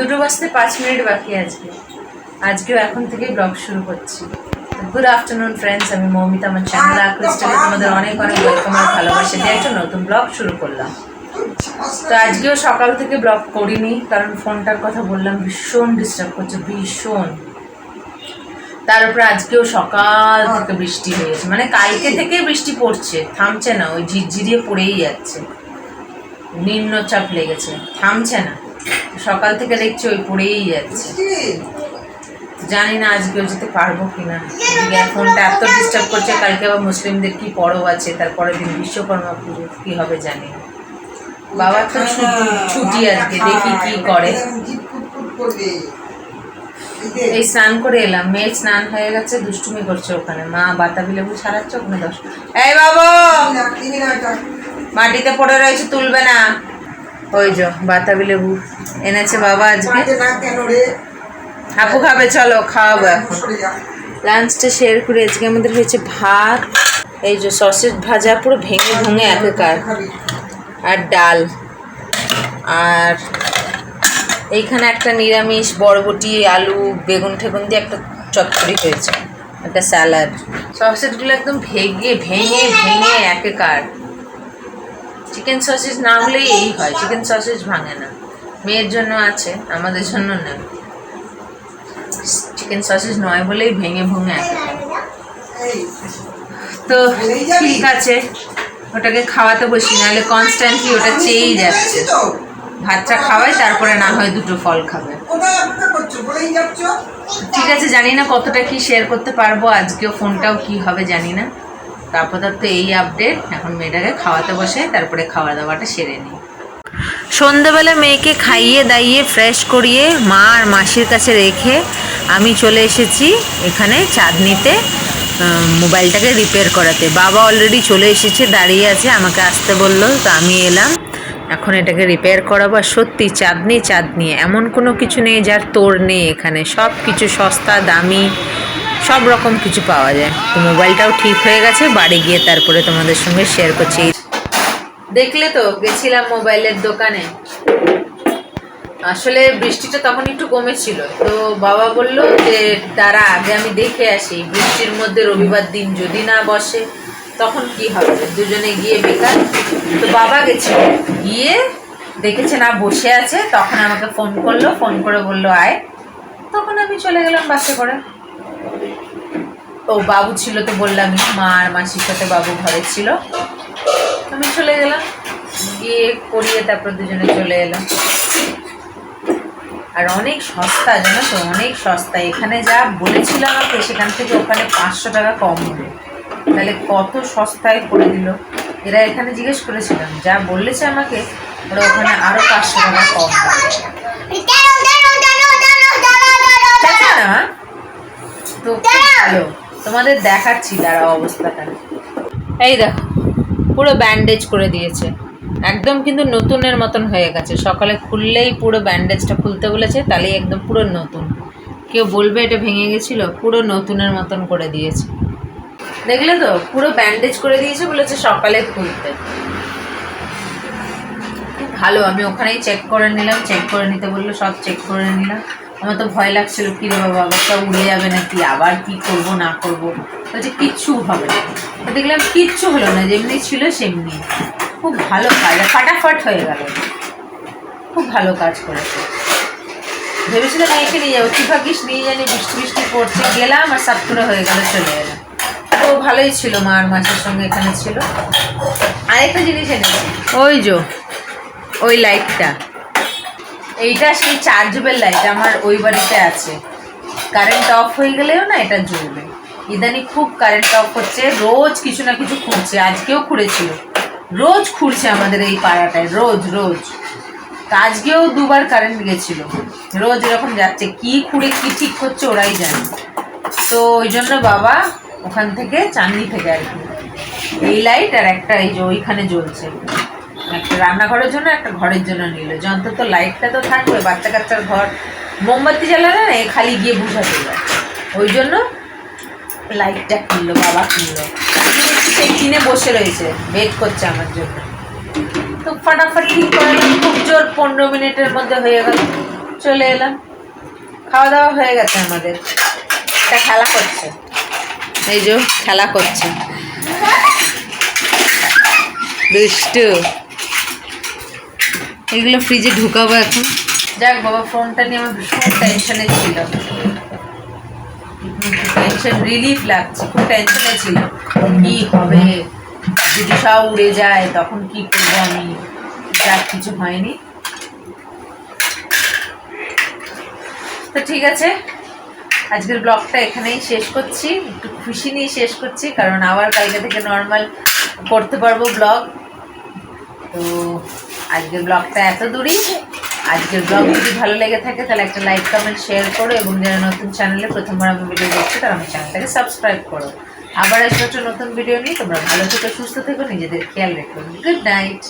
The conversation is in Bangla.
দুটো বাজতে পাঁচ মিনিট বাকি আজকে। আজকেও এখন থেকে ব্লগ শুরু করছি। গুড আফটারনুন ফ্রেন্ডস আমি মৌমিতা আমার চ্যানেল ক্রিস্টালে তোমাদের অনেক অনেক ওয়েলকাম আর ভালোবাসা দিয়ে একটা নতুন ব্লগ শুরু করলাম। তো আজকেও সকাল থেকে ব্লগ করিনি, কারণ ফোনটার কথা বললাম, ভীষণ ডিস্টার্ব করছে, ভীষণ। তার উপরে আজকেও সকাল থেকে বৃষ্টি হয়েছে। মানে কালকে থেকে বৃষ্টি পড়ছে, থামছে না, ওই ঝিরঝিরিয়ে পড়েই যাচ্ছে। নিম্নচাপ লেগেছে, থামছে না। সকাল থেকে দেখছি ওই পড়েই যাচ্ছে। জানি না আজকেও যেতে পারব কিনা। এদিকে ফোনটা এত ডিস্টার্ব করছে, কালকে আবার মুসলিমদের কি পরব আছে, তারপরের দিন বিশ্বকর্মা পুজো, কি হবে জানি বাবার তো ছুটি আজকে, দেখি কি করে। এই স্নান করে এলাম মেয়ে স্নান হয়ে গেছে, দুষ্টুমি করছে ওখানে। মা বাতাবি লেবু ছাড়াচ্ছে, ওখানে দশ। এই বাবা! মাটিতে পড়ে রয়েছে, তুলবে না। ওই যো বাতাবি লেবু এনেছে বাবা আজকে। হাপু খাবে চলো খাওয়াবো এখন। লাঞ্চটা শেয়ার করে আজকে আমাদের হয়েছে ভাত এই যে সসেজ ভাজা পুরো ভেঙে ভেঙে একাকার। আর ডাল। আর এইখানে একটা নিরামিষ বরবটি আলু বেগুন ঠেগুন দিয়ে একটা চচ্চড়ি হয়েছে। একটা স্যালাড। সসেজগুলো একদম ভেঙে ভেঙে ভেঙে একাকার। চিকেন সসেজ না হলেই এই হয়। চিকেন সসেজ ভাঙে না। মেয়ের জন্য আছে, আমাদের জন্য না চিকেন সসেজ নয় বলেই ভেঙে ভেঙে তো ঠিক আছে, ওটাকে খাওয়াতে বসি, নাহলে কনস্ট্যান্টলি ওটা চেয়েই যাচ্ছে। ভাতটা খাওয়াই, তারপরে না হয় দুটো ফল খাবে। ঠিক আছে, জানি না কতটা কি শেয়ার করতে পারব, আজকেও ফোনটাও কি হবে জানি না। তারপর তো এই আপডেট এখন মেয়েটাকে খাওয়াতে বসে, তারপরে খাওয়া দাওয়াটা সেরে নিই। সন্ধেবেলা মেয়েকে খাইয়ে দাইয়ে ফ্রেশ করিয়ে মা আর মাসির কাছে রেখে আমি চলে এসেছি এখানে চাঁদনিতে মোবাইলটাকে রিপেয়ার করাতে। বাবা অলরেডি চলে এসেছে, দাঁড়িয়ে আছে, আমাকে আসতে বলল, তো আমি এলাম। এখন এটাকে রিপেয়ার করাবো। আর সত্যি, চাঁদনি চাঁদনি, এমন কোনো কিছু নেই যার তোর নেই এখানে। সব কিছু সস্তা, দামি সব রকম কিছু পাওয়া যায়। তো মোবাইলটাও ঠিক হয়ে গেছে, বাড়ি গিয়ে তারপরে তোমাদের সঙ্গে শেয়ার করছি। দেখলে তো, গেছিলাম মোবাইলের দোকানে। আসলে বৃষ্টিটা তখন একটু কমেছিল, তো বাবা বলল যে তারা আগে আমি দেখে আসি, বৃষ্টির মধ্যে রবিবার দিন যদি না বসে, তখন কি হবে? দুজনে গিয়ে বেকার, তো বাবা গেছিল। গিয়ে দেখেছে, না, বসে আছে। তখন আমাকে ফোন করল ফোন করে বলল, আয়। তখন আমি চলে গেলাম বাসে করে। ও বাবু ছিল তো বললামই মা আর মাসির সাথে বাবু ঘরে ছিল। আমি চলে গেলাম গিয়ে করিয়ে তারপর দুজনে চলে এলাম। আর অনেক সস্তা জানো তো অনেক সস্তা। এখানে যা বলেছিল আমাকে সেখান থেকে ওখানে পাঁচশো টাকা কম হবে তাহলে কত সস্তায় করে দিল? এরা এখানে জিজ্ঞেস করেছিলাম যা বলেছে আমাকে ওরা ওখানে আরও পাঁচশো টাকা কম না? তো খুব ভালো। তোমাদের দেখাচ্ছি তারা অবস্থাটা। এই দেখো, পুরো ব্যান্ডেজ করে দিয়েছে। একদম কিন্তু নতুনের মতন হয়ে গেছে। সকালে খুললেই পুরো ব্যান্ডেজটা খুলতে বলেছে, তাহলেই একদম পুরো নতুন। কেউ বলবে এটা ভেঙে গেছিল, পুরো নতুনের মতন করে দিয়েছে। দেখলে তো, পুরো ব্যান্ডেজ করে দিয়েছে বলেছে সকালে খুলতে। ভালো, আমি ওখানেই চেক করে নিলাম চেক করে নিতে বলল, সব চেক করে নিলাম। আমার তো ভয় লাগছিল, কি রে বাবা উড়ে যাবে নাকি? আবার কি করব, না করব? বলছে, কিচ্ছু হবে না। তো দেখলাম, কিচ্ছু হলো না, যেমনি ছিল সেমনি। খুব ভালো কাজ, ফাটাফাট হয়ে গেল। খুব ভালো কাজ করেছে। ভেবেছিলাম মেয়েকে নিয়ে যাব, কি ভাবিস নিয়ে জানি বৃষ্টি বৃষ্টি পড়ছে। গেলাম আর সাত করে হয়ে গেল, চলে এলাম। তো ভালোই ছিল, মা আর মাসের সঙ্গে এখানে ছিল। আরেকটা জিনিস এনেছি। ওই যো, ওই লাইটটা এইটা সেই চার্জেবল লাইট আমার ওই বাড়িতে আছে। কারেন্ট অফ হয়ে গেলেও না এটা জ্বলবে। ইদানি খুব কারেন্ট অফ হচ্ছে, রোজ কিছু না কিছু খুঁড়ছে, আজকেও খুঁড়েছিল। রোজ খুঁড়ছে আমাদের এই পাড়াটায়, রোজ রোজ। আজকেও দুবার কারেন্ট গেছিল। রোজ এরকম যাচ্ছে, কি খুঁড়ে কি ঠিক করছে ওরাই জানে। তো ওই জন্য বাবা ওখান থেকে চাঁদনি থেকে আর কি। এই লাইট আর একটা এই যে ওইখানে জ্বলছে। একটা রান্নাঘরের জন্য, একটা ঘরের জন্য নিল যে অন্তত লাইটটা তো থাকবে, বাচ্চা কাচ্চার ঘর। মোমবাতি জ্বালালে না, এ খালি গিয়ে বুঝাতে যায়। ওই জন্য লাইটটা কিনলো, বাবা কিনলো। সেই কিনে বসে রয়েছে ওয়েট করছে আমার জন্য। তো ফাটাফাট ঠিক করে খুব জোর পনেরো মিনিটের মধ্যে হয়ে গেল। চলে এলাম। খাওয়া দাওয়া হয়ে গেছে আমাদের। একটা খেলা করছে। এই যে, খেলা করছে। দুষ্টু। এগুলো ফ্রিজে ঢুকাবো এখন। যাক বাবা, ফোনটা নিয়ে আমার ভীষণ টেনশনে ছিল। টেনশন রিলিফ লাগছে, খুব টেনশনে ছিল। কি হবে? যদি সব উড়ে যায়, তখন কি করব আমি? যাক, কিছু হয়নি। তো ঠিক আছে, আজকের ব্লগটা এখানেই শেষ করছি। একটু খুশি নিয়ে শেষ করছি, কারণ আবার কালকে থেকে নর্মাল করতে পারব ব্লগ তো আজকের ব্লগটা এত দূরই। আজকের ব্লগ যদি ভালো লেগে থাকে, তাহলে একটা লাইক কমেন্ট শেয়ার করো এবং যারা নতুন চ্যানেলে প্রথমবার আমি ভিডিও দেখছ, তারা আমার চ্যানেলটাকে সাবস্ক্রাইব করো। আবার একটা নতুন ভিডিও নিয়ে। তোমরা ভালো থেকে, সুস্থ থেকো, নিজেদের খেয়াল রেখো। Good night